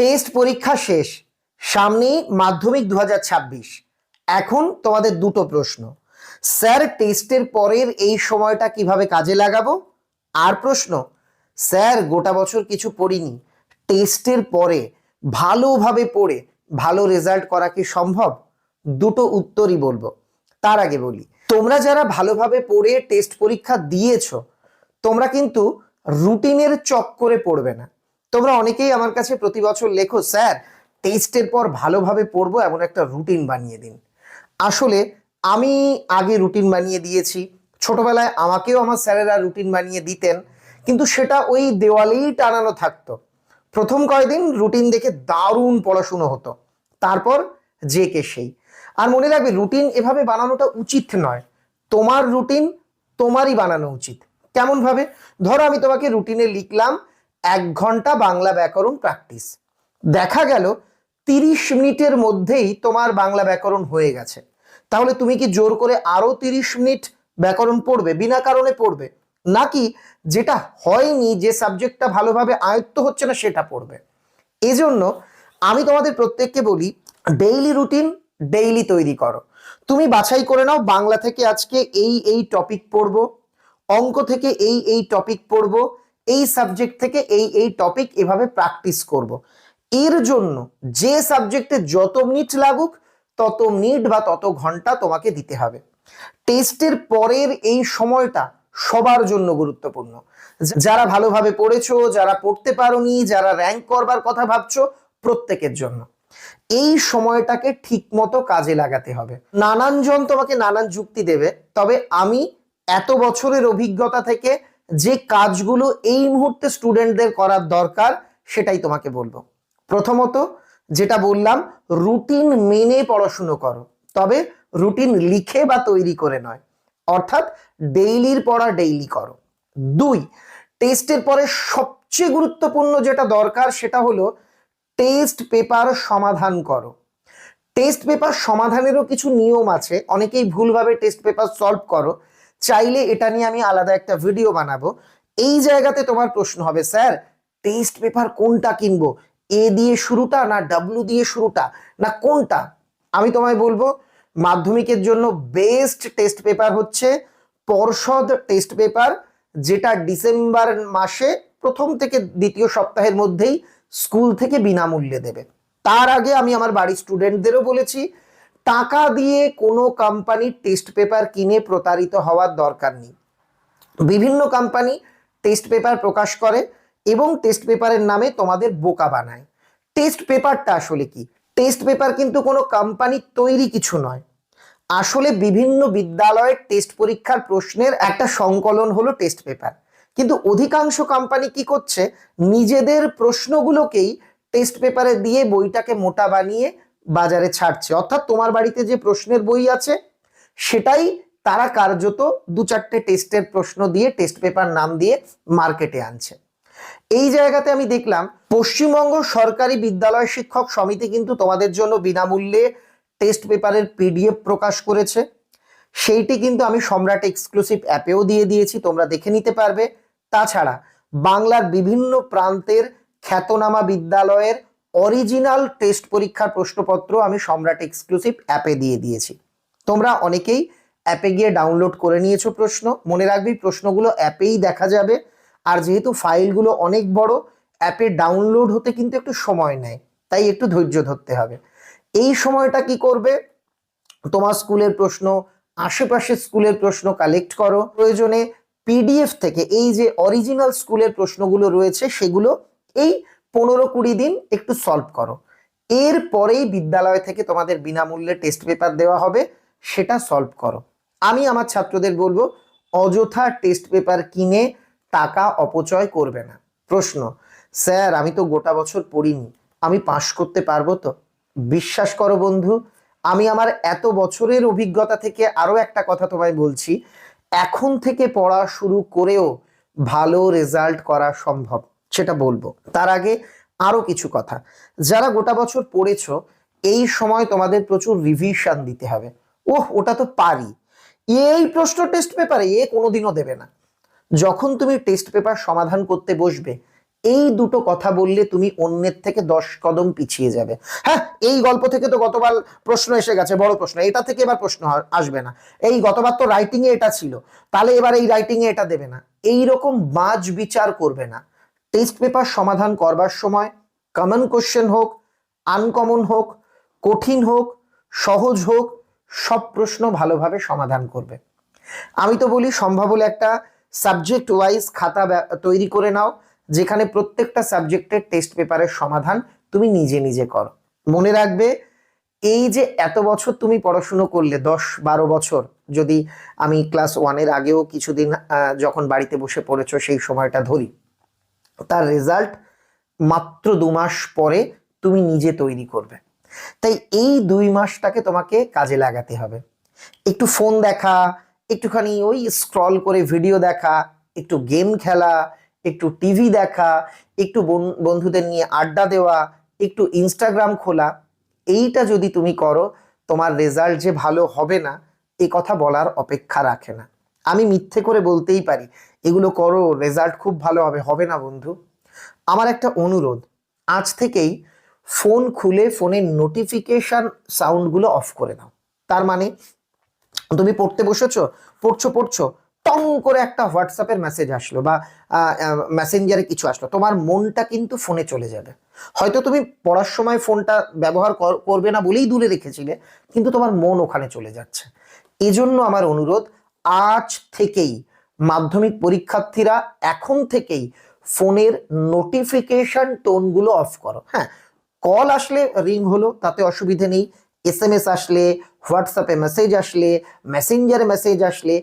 Test পরীক্ষা শেষ। সামনেই মাধ্যমিক দু হাজার ছাব্বিশ। এখন তোমাদের দুটো প্রশ্ন। স্যার, টেস্টের পরের এই সময়টা কীভাবে কাজে লাগাবো? আর প্রশ্ন, স্যার, গোটা বছর কিছু পড়িনি। টেস্টের পরে ভালোভাবে পড়ে ভালো রেজাল্ট করা কি সম্ভব? দুটো উত্তরই বলব। তার আগে বলি, তোমরা যারা ভালোভাবে পড়ে টেস্ট পরীক্ষা দিয়েছ, তোমরা কিন্তু রুটিনের চক্করে পড়বে না। তোমরা অনেকেই আমার কাছে প্রতি বছর লেখো, স্যার টেস্টের পর ভালোভাবে পড়ব, এমন একটা রুটিন বানিয়ে দিন। আসলে আমি আগে রুটিন বানিয়ে দিয়েছি। ছোটবেলায় আমাকেও আমার স্যারেরা রুটিন বানিয়ে দিতেন, কিন্তু সেটা ওই দেওয়ালেই টানানো থাকতো। প্রথম কয়েকদিন রুটিন দেখে দারুণ পড়াশুনো হতো, তারপর যে কে সেই। আর মনে রাখবে রুটিন এভাবে বানানোটা উচিত নয়। তোমার রুটিন তোমারই বানানো উচিত। কেমন ভাবে ধরো আমি তোমাকে রুটিনে লিখলাম এক ঘণ্টা বাংলা ব্যাকরণ প্র্যাকটিস দেখা গেল তিরিশ মিনিটের মধ্যেই তোমার বাংলা ব্যাকরণ হয়ে গেছে। তাহলে তুমি কি জোর করে আরও তিরিশ মিনিট ব্যাকরণ পড়বে, বিনা কারণে পড়বে? নাকি যেটা হয়নি, যে সাবজেক্টটা ভালোভাবে আয়ত্ত হচ্ছে না, সেটা পড়বে? এজন্য আমি তোমাদের প্রত্যেককে বলি ডেইলি রুটিন ডেইলি তৈরি করো। তুমি বাছাই করে নাও, বাংলা থেকে আজকে এই এই টপিক পড়ব, অঙ্ক থেকে এই এই টপিক পড়ব এই সাবজেক্ট থেকে এই এই টপিক এভাবে প্র্যাকটিস করব। এর জন্য যে সাবজেক্টে যত মিনিট লাগুক, তত মিনিট বা তত ঘণ্টা তোমাকে দিতে হবে। টেস্টের পরের এই সময়টা সবার জন্য গুরুত্বপূর্ণ। যারা ভালোভাবে পড়েছো, যারা পড়তে পারোনি, যারা র্যাঙ্ক করবার কথা ভাবছ, প্রত্যেকের জন্য। এই সময়টাকে ঠিকমতো কাজে লাগাতে হবে। নানান জন তোমাকে নানান যুক্তি দেবে, তবে আমি এত বছরের অভিজ্ঞতা থেকে যে কাজগুলো এই মুহূর্তে স্টুডেন্টদের করার দরকার, সেটাই তোমাকে বলব। প্রথমত যেটা বললাম রুটিন মেনে পড়াশুনো করো। তবে রুটিন লিখে বা তৈরি করে নয়। অর্থাৎ ডেইলির পড়া ডেইলি করো। দুই টেস্টের পরে সবচেয়ে গুরুত্বপূর্ণ যেটা দরকার, সেটা হলো টেস্ট পেপার সমাধান করো। টেস্ট পেপার সমাধানেরও কিছু নিয়ম আছে। অনেকেই ভুলভাবে টেস্ট পেপার সলভ করো। চাইলে এটা নিয়ে আমি আলাদা একটা ভিডিও বানাবো। এই জায়গাতে তোমার প্রশ্ন হবে, স্যার টেস্ট পেপার কোনটা কিনবো? এ দিয়ে শুরুটা না ডাব্লু দিয়ে শুরুটা? না কোনটা? আমি তোমায় বলব, মাধ্যমিকের জন্য বেস্ট টেস্ট পেপার হচ্ছে পর্ষদ টেস্ট পেপার যেটা ডিসেম্বর মাসে প্রথম থেকে দ্বিতীয় সপ্তাহের মধ্যেই স্কুল থেকে বিনামূল্যে দেবে। তার আগে আমি আমার বাড়ির স্টুডেন্টদেরও বলেছি টাকা দিয়ে কোনো কোম্পানির টেস্ট পেপার কিনে প্রতারিত হওয়ার দরকার নেই। বিভিন্ন কোম্পানি টেস্ট পেপার প্রকাশ করে এবং টেস্ট পেপারের নামে তোমাদের বোকা বানায়। টেস্ট পেপারটা আসলে কি? টেস্ট পেপার কিন্তু কোনো কোম্পানির তৈরি কিছু নয়। আসলে বিভিন্ন বিদ্যালয়ের টেস্ট পরীক্ষার প্রশ্নের একটা সংকলন হলো টেস্ট পেপার কিন্তু অধিকাংশ কোম্পানি কি করছে? নিজেদের প্রশ্নগুলোকেই টেস্ট পেপারে দিয়ে বইটাকে মোটা বানিয়ে বাজারে ছাড়ছে। অর্থাৎ তোমার বাড়িতে যে প্রশ্নের বই আছে, সেটাই তারা কার্যত দু চারটে টেস্টের প্রশ্ন দিয়ে, টেস্ট পেপার নাম দিয়ে মার্কেটে আনছে। এই জায়গাতে আমি দেখলাম, পশ্চিমবঙ্গ সরকারি বিদ্যালয় শিক্ষক সমিতি কিন্তু তোমাদের জন্য বিনামূল্যে টেস্ট পেপারের পিডিএফ প্রকাশ করেছে। সেইটি কিন্তু আমি সম্রাট এক্সক্লুসিভ অ্যাপেও দিয়ে দিয়েছি, তোমরা দেখে নিতে পারবে। তাছাড়া বাংলার বিভিন্ন প্রান্তের খ্যাতনামা বিদ্যালয়ের অরিজিনাল টেস্ট পরীক্ষার প্রশ্নপত্র আমি সম্রাট এক্সক্লুসিভ অ্যাপে দিয়ে দিয়েছি। তোমরা অনেকেই অ্যাপে গিয়ে ডাউনলোড করে নিয়েছো প্রশ্ন। মনে রাখবি, প্রশ্নগুলো অ্যাপেই দেখা যাবে। আর যেহেতু ফাইলগুলো অনেক বড় অ্যাপে ডাউনলোড হতে কিন্তু একটু সময় নেয়। তাই একটু ধৈর্য ধরতে হবে। এই সময়টা কি করবে? তোমার স্কুলের প্রশ্ন, আশেপাশের স্কুলের প্রশ্ন কালেক্ট করো। প্রয়োজনে পিডিএফ থেকে এই যে অরিজিনাল স্কুলের প্রশ্নগুলো রয়েছে, সেগুলো এই পনেরো কুড়ি দিন একটু সলভ করো। এর পরেই বিদ্যালয় থেকে তোমাদের বিনামূল্যে টেস্ট পেপার দেওয়া হবে, সেটা সলভ করো। আমি আমার ছাত্রদের বলব, অযথা টেস্ট পেপার কিনে টাকা অপচয় করবে না। প্রশ্ন, স্যার, আমি তো গোটা বছর পড়িনি, আমি পাশ করতে পারব তো? বিশ্বাস করো বন্ধু, আমি আমার এত বছরের অভিজ্ঞতা থেকে আরও একটা কথা তোমায় বলছি, এখন থেকে পড়া শুরু করেও ভালো রেজাল্ট করা সম্ভব সেটা বলব। তার আগে আরও কিছু কথা। যারা গোটা বছর পড়েছো, এই সময় তোমাদের প্রচুর রিভিশন দিতে হবে। ওহ, ওটা তো পারি। এই প্রশ্ন টেস্ট পেপারে এ কোনোদিনও দেবে না। যখন তুমি টেস্ট পেপার সমাধান করতে বসবে, এই দুটো কথা বললে তুমি অন্যের থেকে দশ কদম পিছিয়ে যাবে। হ্যাঁ এই গল্প থেকে তো গতবার প্রশ্ন এসে গেছে, বড় প্রশ্ন। এটা থেকে এবার প্রশ্ন আসবে না। এই গতবার তো রাইটিং এ এটা ছিল। তাহলে এবার এই রাইটিং এ এটা দেবে না। এই রকম বাজ বিচার করবে না। টেস্ট পেপার সমাধান করবার সময় কমন কোশ্চেন হোক আনকমন হোক, কঠিন হোক, সহজ হোক, সব প্রশ্ন ভালোভাবে সমাধান করবে। আমি তো বলি সম্ভব হলে একটা সাবজেক্ট ওয়াইজ খাতা তৈরি করে নাও, যেখানে প্রত্যেকটা সাবজেক্টের টেস্ট পেপারের সমাধান তুমি নিজে নিজে করো। মনে রাখবে, এই যে এত বছর তুমি পড়াশুনো করলে, দশ বারো বছর, যদি আমি ক্লাস ওয়ানের আগেও কিছুদিন যখন বাড়িতে বসে পড়েছো, সেই সময়টা ধরি। তার রেজাল্ট মাত্র দু মাস পরে তুমি নিজে তৈরি করবে। তাই এই দুই মাসটাকে তোমাকে কাজে লাগাতে হবে। একটু ফোন দেখা, একটুখানি ওই স্ক্রল করে ভিডিও দেখা, একটু গেম খেলা, একটু টিভি দেখা, একটু বন- বন্ধুদের নিয়ে আড্ডা দেওয়া, একটু ইনস্টাগ্রাম খোলা, এইটা যদি তুমি করো, তোমার রেজাল্ট যে ভালো হবে না, এ কথা বলার অপেক্ষা রাখে না। আমি মিথ্যে করে বলতেই পারি। এগুলো করো রেজাল্ট খুব ভালো হবে হবে না বন্ধু। আমার একটা অনুরোধ, আজ থেকেই ফোন খুলে ফোনের নোটিফিকেশান সাউন্ডগুলো অফ করে দাও। তার মানে তুমি পড়তে বসেছো, পড়ছো পড়ছো, টং করে একটা হোয়াটসঅ্যাপের মেসেজ আসলো বা মেসেঞ্জারে কিছু আসলো। তোমার মনটা কিন্তু ফোনে চলে যাবে। হয়তো তুমি পড়ার সময় ফোনটা ব্যবহার কর- করবে না বলেই দূরে রেখেছিলে, কিন্তু তোমার মন ওখানে চলে যাচ্ছে। এজন্য আমার অনুরোধ আজ থেকেই মাধ্যমিক পরীক্ষার্থীরা এখন থেকেই ফোনের নোটিফিকেশন টোনগুলো অফ করো। হ্যাঁ কল আসলে রিং হলো, তাতে অসুবিধে নেই। এস এম এস আসলে হোয়াটসঅ্যাপে মেসেজ আসলে মেসেঞ্জারে মেসেজ আসলে,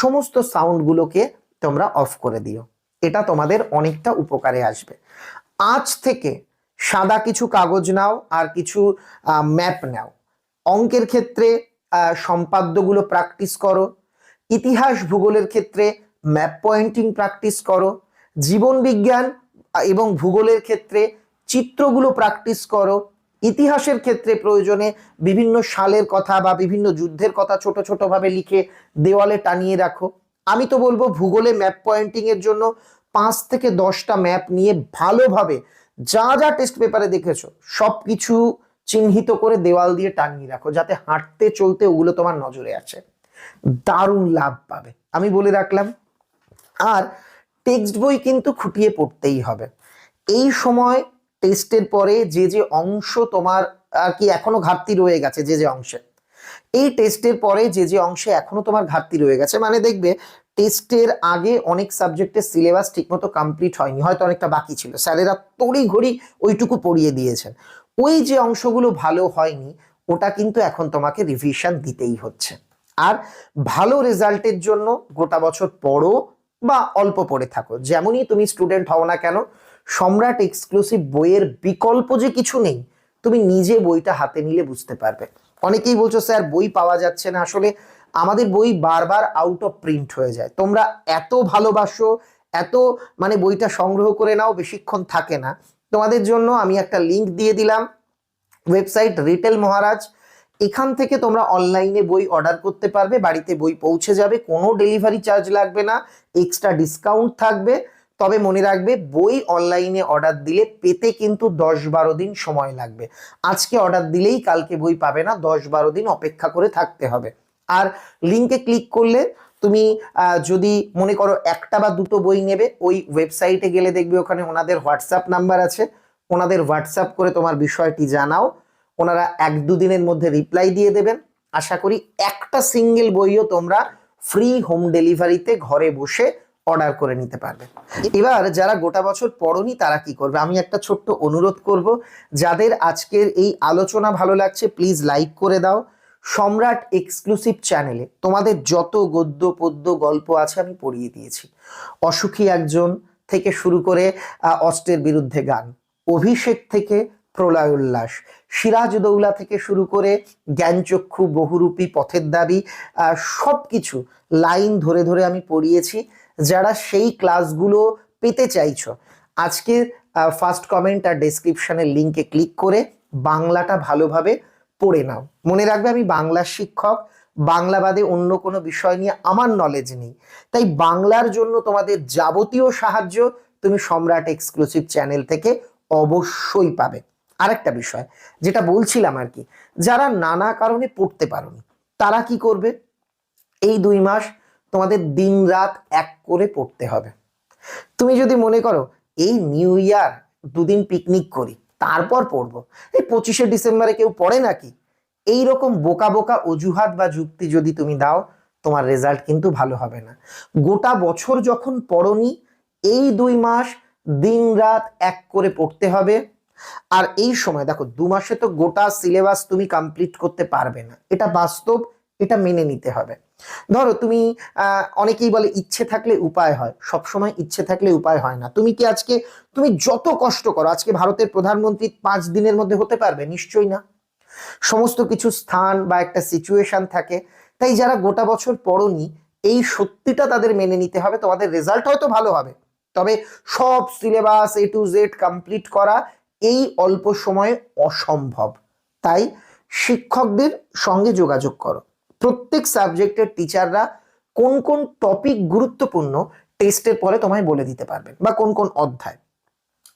সমস্ত সাউন্ডগুলোকে তোমরা অফ করে দিও। এটা তোমাদের অনেকটা উপকারে আসবে। আজ থেকে সাদা কিছু কাগজ নাও আর কিছু ম্যাপ নাও। অঙ্কের ক্ষেত্রে সম্পাদ্যগুলো প্র্যাকটিস করো। ইতিহাস ভূগোলের ক্ষেত্রে ম্যাপ পয়েন্টিং প্র্যাকটিস করো, জীবন বিজ্ঞান এবং ভূগোলের ক্ষেত্রে চিত্রগুলো প্র্যাকটিস করো, ইতিহাসের ক্ষেত্রে প্রয়োজনে বিভিন্ন সালের কথা বা বিভিন্ন যুদ্ধের কথা ছোট ছোট ভাবে লিখে দেওয়ালে টানিয়ে রাখো। আমি তো বলব ভূগোলে ম্যাপ পয়েন্টিং এর জন্য পাঁচ থেকে দশটা ম্যাপ নিয়ে ভালোভাবে যা যা টেস্ট পেপারে দেখেছ সব কিছু চিহ্নিত করে দেওয়াল দিয়ে টানিয়ে রাখো, যাতে হাঁটতে চলতে ওগুলো তোমার নজরে আসে। দারুণ লাভ পাবে। আমি বলে রাখলাম। আর টেক্সট বই কিন্তু খুঁটিয়ে পড়তেই হবে। এই সময় টেস্টের পরে যে যে অংশ তোমার আর কি এখনও ঘাটতি রয়ে গেছে যে যে অংশে, এই টেস্টের পরে যে যে অংশে এখনও তোমার ঘাটতি রয়ে গেছে মানে দেখবে টেস্টের আগে অনেক সাবজেক্টের সিলেবাস ঠিকমতো কমপ্লিট হয়নি, হয়তো অনেকটা বাকি ছিল। স্যারেরা তড়ি ঘড়ি ওইটুকু পড়িয়ে দিয়েছেন। ওই যে অংশগুলো ভালো হয়নি, ওটা কিন্তু এখন তোমাকে রিভিশন দিতেই হচ্ছে। আর ভালো রেজাল্টের জন্য গোটা বছর পড়ো বা অল্প পড়ে থাকো। যেমনই তুমি স্টুডেন্ট হও না কেন, সম্রাট এক্সক্লুসিভ বইয়ের বিকল্প যে কিছু নেই, তুমি নিজে বইটা হাতে নিলে বুঝতে পারবে। অনেকেই বলছো, স্যার, বই পাওয়া যাচ্ছে না। আসলে আমাদের বই বারবার আউট অফ প্রিন্ট হয়ে যায়। তোমরা এত ভালোবাসো, এত মানে বইটা সংগ্রহ করে নাও, বেশিক্ষণ থাকে না। তোমাদের জন্য আমি একটা লিংক দিয়ে দিলাম। ওয়েবসাইট রিটেল মহারাজ এখান থেকে তোমরা অনলাইনে বই অর্ডার করতে পারবে, বাড়িতে বই পৌঁছে যাবে, কোনো ডেলিভারি চার্জ লাগবে না এক্সট্রা ডিসকাউন্ট থাকবে। তবে মনে রাখবে, বই অনলাইনে অর্ডার দিলে পেতে কিন্তু দশ বারো দিন সময় লাগবে। আজকে অর্ডার দিলেই কালকে বই পাবে না, দশ বারো দিন অপেক্ষা করে থাকতে হবে। আর লিঙ্কে ক্লিক করলে তুমি যদি মনে করো একটা বা দুটো বই নেবে, ওই ওয়েবসাইটে গেলে দেখবে ওখানে ওনাদের হোয়াটসঅ্যাপ নাম্বার আছে। ওনাদের হোয়াটসঅ্যাপ করে তোমার বিষয়টি জানাও। ওনারা এক দুদিনের মধ্যে রিপ্লাই দিয়ে দেবেন। আশা করি একটা সিঙ্গেল বইও তোমরা ফ্রি হোম ডেলিভারিতে ঘরে বসে অর্ডার করে নিতে পারবে। এবার যারা গোটা বছর পড়নি তারা কি করবে? আমি একটা ছোট্ট অনুরোধ করব, যাদের আজকের এই আলোচনা ভালো লাগছে প্লিজ লাইক করে দাও। সম্রাট এক্সক্লুসিভ চ্যানেলে তোমাদের যত গদ্য, পদ্য, গল্প আছে আমি পড়িয়ে দিয়েছি। অসুখী একজন থেকে শুরু করে অস্ত্রের বিরুদ্ধে গান। অভিষেক থেকে প্রলয় উল্লাস সিরাজদৌলা থেকে শুরু করে জ্ঞানচক্ষু, বহুরূপী, পথের দাবি সব কিছু লাইন ধরে ধরে আমি পড়িয়েছি। যারা সেই ক্লাসগুলো পেতে চাইছ আজকে ফার্স্ট কমেন্ট আর ডেসক্রিপশনের লিঙ্কে ক্লিক করে বাংলাটা ভালোভাবে পড়ে নাও। মনে রাখবে আমি বাংলার শিক্ষক, বাংলা বাদে অন্য কোনো বিষয় নিয়ে আমার নলেজ নেই। তাই বাংলার জন্য তোমাদের যাবতীয় সাহায্য তুমি সম্রাট এক্সক্লুসিভ চ্যানেল থেকে অবশ্যই পাবে। আরেকটা বিষয়, যেটা বলছিলাম আর কি, যারা নানা কারণে পড়তে পারোনি, তারা কি করবে? এই দুই মাস তোমাদের দিন রাত এক করে পড়তে হবে। তুমি যদি মনে করো, এই নিউ ইয়ার দুদিন পিকনিক করি, তারপর পড়ব, এই পঁচিশে ডিসেম্বরে কেউ পড়ে নাকি? এই রকম বোকা বোকা অজুহাত বা যুক্তি যদি তুমি দাও, তোমার রেজাল্ট কিন্তু ভালো হবে না। গোটা বছর যখন পড়নি, এই দুই মাস দিন রাত এক করে পড়তে হবে। আর এই সময় দেখো, দু মাসে তো গোটা সিলেবাস তুমি কমপ্লিট করতে পারবে না। এটা বাস্তব, এটা মেনে নিতে হবে। ধরো তুমি অনেকেই বলে ইচ্ছে থাকলে উপায় হয়। সব সময় ইচ্ছে থাকলে উপায় হয় না। তুমি কি আজকে, তুমি যত কষ্ট করো, আজকে ভারতের প্রধানমন্ত্রী পাঁচ দিনের মধ্যে হতে পারবে? নিশ্চয়ই না। সমস্ত কিছু স্থান বা একটা সিচুয়েশন থাকে। তাই যারা গোটা বছর পড়নি, এই সত্যিটা তাদের মেনে নিতে হবে। তোমাদের রেজাল্ট হয়তো ভালো হবে। তবে সব syllabus A to Z complete করা এই অল্প সময়ে অসম্ভব। তাই শিক্ষকদের সঙ্গে যোগাযোগ করো। প্রত্যেক সাবজেক্টের টিচাররা কোন কোন টপিক গুরুত্বপূর্ণ টেস্টের পরে তোমায় বলে দিতে পারবেন বা কোন কোন অধ্যায়।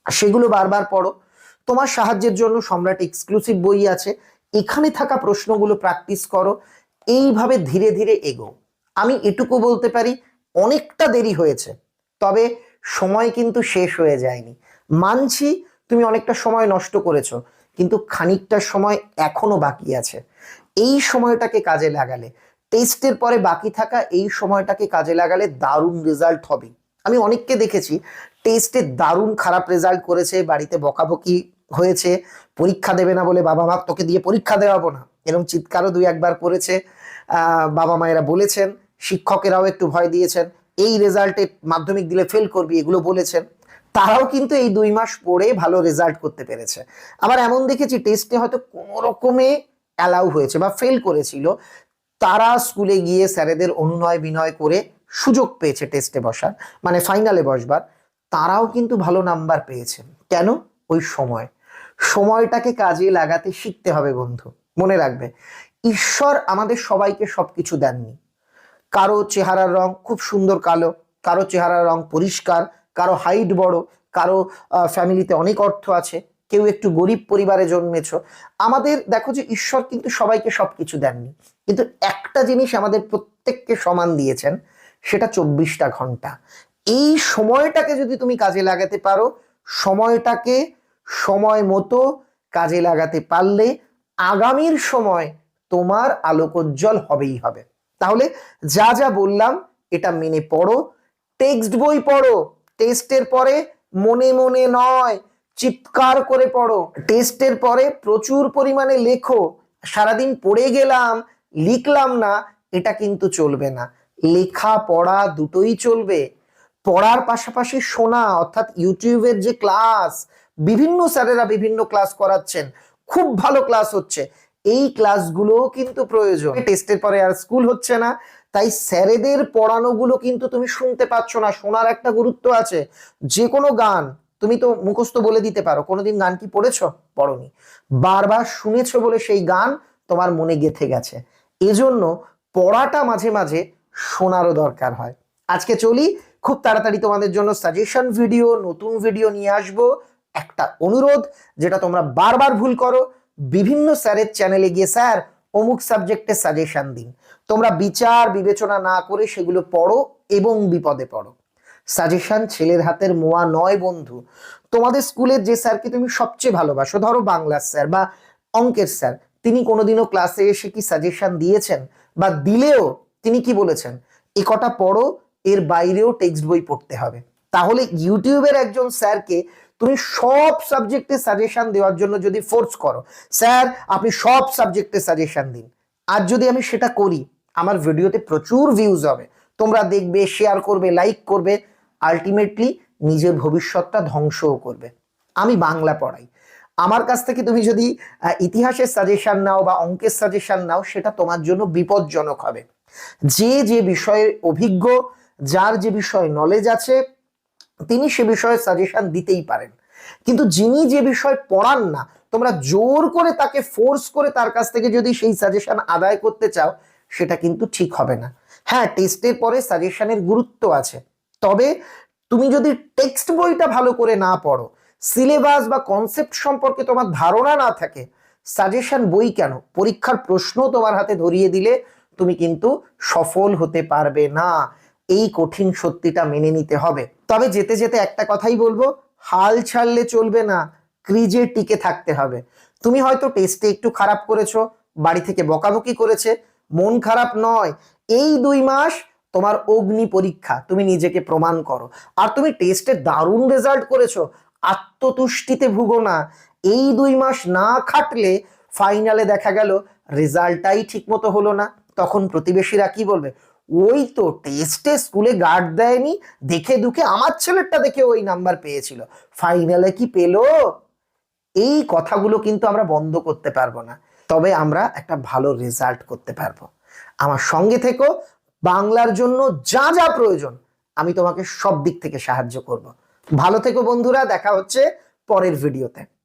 সেগুলো বারবার পড়ো। তোমার সাহায্যের জন্য সম্রাট এক্সক্লুসিভ বই আছে। এখানে থাকা প্রশ্নগুলো প্র্যাকটিস করো। এইভাবে ধীরে ধীরে এগো আমি এটুকু বলতে পারি, অনেকটা দেরি হয়েছে, তবে সময় কিন্তু শেষ হয়ে যায়নি। মানছি তুমি অনেকটা সময় নষ্ট করেছ, কিন্তু খানিকটা সময় এখনও বাকি আছে। এই সময়টাকে কাজে লাগালে, টেস্টের পরে বাকি থাকা এই সময়টাকে কাজে লাগালে দারুণ রেজাল্ট হবে। আমি অনেককে দেখেছি, টেস্টে দারুণ খারাপ রেজাল্ট করেছে, বাড়িতে বকাবকি হয়েছে, পরীক্ষা দেবে না বলে বাবা মা তোকে দিয়ে পরীক্ষা দেওয়াবো না এরকম চিৎকারও দুই একবার করেছে বাবা মায়েরা বলেছেন, শিক্ষকেরাও একটু ভয় দিয়েছেন, এই রেজাল্টে মাধ্যমিক দিলে ফেল করবি, এগুলো বলেছেন। তারাও কিন্তু এই দুই মাস পড়ে ভালো রেজাল্ট করতে পেরেছে। আবার এমন দেখেছি টেস্টে হয়তো কোনো রকমে অ্যালাউ হয়েছে বা ফেল করেছিল। তারা স্কুলে গিয়ে স্যারেদের অনুনয় বিনয় করে সুযোগ পেয়েছে টেস্টে বসার মানে ফাইনালে বসবার। তারাও কিন্তু ভালো নাম্বার পেয়েছেন কেন? ওই সময়। সময়টাকে কাজে লাগাতে শিখতে হবে বন্ধু, মনে রাখবে। ঈশ্বর আমাদের সবাইকে সবকিছু দেননি। কারও চেহারার রং খুব সুন্দর কালো, কারও চেহারার রং পরিষ্কার কারও হাইট বড়, কারও ফ্যামিলিতে অনেক অর্থ আছে, কেউ একটু গরিব পরিবারে জন্মেছ। আমাদের দেখো যে ঈশ্বর কিন্তু সবাইকে সবকিছু দেননি। কিন্তু একটা জিনিস আমাদের প্রত্যেককে সমান দিয়েছেন, সেটা চব্বিশটা ঘণ্টা। এই সময়টাকে যদি তুমি কাজে লাগাতে পারো, সময়টাকে সময় মতো কাজে লাগাতে পারলে আগামীর সময় তোমার আলোকোজ্জ্বল হবেই হবে। তাহলে যা যা বললাম, এটা মেনে পড়ো, টেক্সট বই পড়ো টেস্টের পরে মনে মনে নয়, চিৎকার করে পড়ো। টেস্টের পরে প্রচুর পরিমাণে লেখো। সারাদিন পড়ে গেলাম, লিখলাম না, এটা কিন্তু চলবে না। লেখা, পড়া দুটোই চলবে। পড়ার পাশাপাশি শোনা, অর্থাৎ ইউটিউবের যে ক্লাস, বিভিন্ন স্যারেরা বিভিন্ন ক্লাস করাচ্ছেন। খুব ভালো ক্লাস হচ্ছে। এই ক্লাসগুলোও কিন্তু প্রয়োজন। টেস্টের পরে আর স্কুল হচ্ছে না। তাই স্যারেদের পড়ানোগুলো কিন্তু তুমি শুনতে পাচ্ছ না, শোনার একটা গুরুত্ব আছে। যে কোনো গান তুমি তো মুখস্থ বলে দিতে পারো, কোনোদিন গান কি পড়েছ? পড়নি। বারবার শুনেছো বলে সেই গান তোমার মনে গেথে গেছে। এজন্য পড়াটা মাঝে মাঝে শোনারও দরকার হয়। আজকে চলি, খুব তাড়াতাড়ি তোমাদের জন্য সাজেশন ভিডিও নতুন ভিডিও নিয়ে আসব। একটা অনুরোধ, যেটা তোমরা বারবার ভুল করো। বিভিন্ন স্যারের চ্যানেলে গিয়ে স্যার, অমুক সাবজেক্টে সাজেশন দিন। তোমরা বিচার বিবেচনা না করে সেগুলো পড়ো এবং বিপদে পড়ো। সাজেশন ছেলের হাতের মোয়া নয় বন্ধু। তোমাদের স্কুলের যে স্যারকে তুমি সবচেয়ে ভালোবাসো, ধরো বাংলার স্যার বা অঙ্কের স্যার, তিনি কোনোদিনও ক্লাসে এসে কি সাজেশন দিয়েছেন? বা দিলেও তিনি কি বলেছেন? এ কটা পড়ো, এর বাইরেও টেক্সট বই পড়তে হবে। তাহলে ইউটিউবের একজন স্যারকে তুমি সব সাবজেক্টে সাজেশন দেওয়ার জন্য যদি ফোর্স করো, স্যার, আপনি সব সাবজেক্টে সাজেশন দিন। আর যদি আমি সেটা করি আমার ভিডিওতে প্রচুর ভিউজ হবে। তোমরা দেখবে শেয়ার করবে লাইক করবে আলটিমেটলি নিজের ভবিষ্যৎটা ধ্বংসও করবে। আমি বাংলা পড়াই। আমার কাছ থেকে তুমি যদি ইতিহাসের সাজেশন নাও বা অঙ্কের সাজেশন নাও, সেটা তোমার জন্য বিপজ্জনক হবে। যে যে বিষয়ে অভিজ্ঞ, যার যে বিষয়ে নলেজ আছে, তিনি সে বিষয়ে সাজেশন দিতেই পারেন। কিন্তু যিনি যে বিষয় পড়ান না, তোমরা জোর করে তাকে ফোর্স করে তার কাছ থেকে যদি সেই সাজেশন আদায় করতে চাও সেটা কিন্তু ঠিক হবে না। হ্যাঁ টেস্টের পরে সাজেশনের গুরুত্ব আছে। তবে তুমি যদি টেক্সট বইটা ভালো করে না পড়ো সিলেবাস বা কনসেপ্ট সম্পর্কে তোমার ধারণা না থাকে সাজেশন বই কেন? পরীক্ষার প্রশ্ন তোমার হাতে ধরিয়ে দিলে তুমি কিন্তু সফল হতে পারবে না। এই কঠিন সত্যিটা মেনে নিতে হবে। তবে যেতে যেতে একটা কথাই বলব, হাল ছাড়লে চলবে না, ক্রিজে টিকে থাকতে হবে। তুমি হয়তো টেস্টে একটু খারাপ করেছ, বাড়ি থেকে বকাবকি করেছে মন খারাপ নয়। এই দুই মাস তোমার অগ্নি পরীক্ষা, তুমি নিজেকে প্রমাণ করো। আর তুমি টেস্টে দারুণ রেজাল্ট করেছ। আত্মতুষ্টিতে ভুগো না। এই দুই মাস না খাটলে ফাইনালে দেখা গেল রেজাল্টটাই ঠিক মতো হলো না। তখন প্রতিবেশীরা কি বলবে? ওই তো টেস্টে স্কুলে গার্ড দেয়নি, দেখে দুখে আমার ছেলেরটা দেখে ওই নাম্বার পেয়েছিল। ফাইনালে কি পেল? এই কথাগুলো কিন্তু আমরা বন্ধ করতে পারব না। তবে আমরা একটা ভালো রেজাল্ট করতে পারব। আমার সঙ্গে থেকো, বাংলার জন্য যা যা প্রয়োজন, আমি তোমাকে সব দিক থেকে সাহায্য করব। ভালো থেকো বন্ধুরা, দেখা হচ্ছে পরের ভিডিওতে